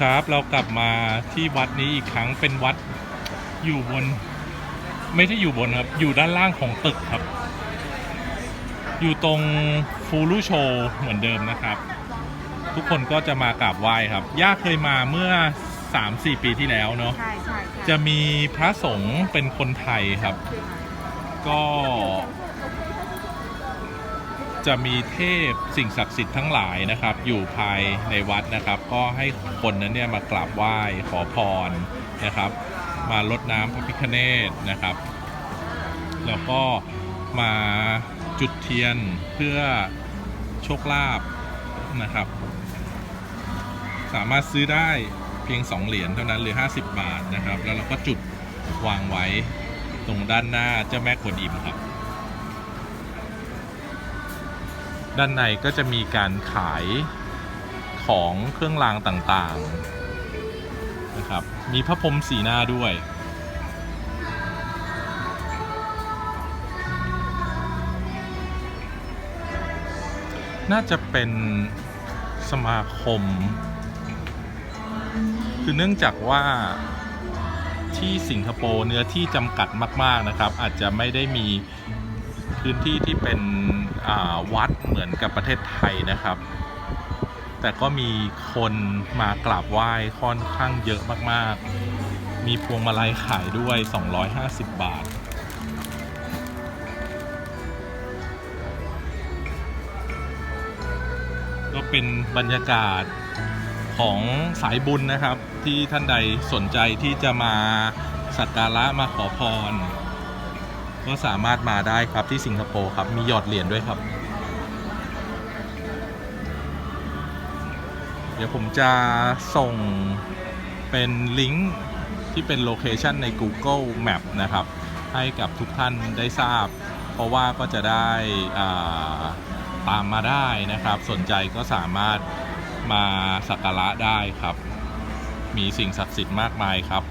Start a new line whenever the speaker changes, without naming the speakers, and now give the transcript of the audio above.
ครับ เรากลับมาที่วัดนี้อีกครั้งเป็นวัดอยู่บน ไม่ใช่อยู่บนครับ อยู่ด้านล่างของตึกครับ อยู่ตรงฟูรุโชเหมือนเดิมนะครับ ทุกคนก็จะมากราบไหว้ครับ ย่าเคยมาเมื่อ 3-4 ปีที่แล้วเนาะ
ใช่ใช่ใช่
จะมีพระสงฆ์เป็นคนไทยครับ ก็ จะมีเทพสิ่งศักดิ์สิทธิ์ทั้งหลายนะครับ อยู่ภายในวัดนะครับ ก็ให้คนนั้นเนี่ยมากราบไหว้ขอพรนะครับ มาลดน้ำพระพิฆเนศนะครับ แล้วก็มาจุดเทียนเพื่อโชคลาภนะครับ สามารถซื้อได้เพียง 2 เหรียญเท่านั้นหรือ 50 บาทนะครับ แล้วเราก็จุดวางไว้ตรงด้านหน้าเจ้าแม่กวนอิมครับ ด้านในก็จะมีการขายของเครื่องรางต่างๆนะครับ มีพระพรมสีหน้าด้วย น่าจะเป็นสมาคม คือเนื่องจากว่าที่สิงคโปร์เนื้อที่จำกัดมาก ๆนะครับ อาจจะไม่ได้มีพื้นที่ที่เป็น วัดเหมือนกับประเทศไทยนะครับ แต่ก็มีคนมากราบไหว้ค่อนข้างเยอะมากๆ มีพวงมาลัยขายด้วย 250 บาทก็เป็นบรรยากาศของสายบุญนะครับ ที่ท่านใดสนใจที่จะมาสักการะมาขอพร ก็สามารถมาได้ครับที่สิงคโปร์ครับ มีหยอดเหรียญด้วยครับ เดี๋ยวผมจะส่งเป็นลิงก์ที่เป็นโลเคชันใน Google Map นะครับ ให้กับทุกท่านได้ทราบ เพราะว่าก็จะได้ตามมาได้นะครับ สนใจก็สามารถมาสักการะได้ครับ มีสิ่งศักดิ์สิทธิ์มากมายครับ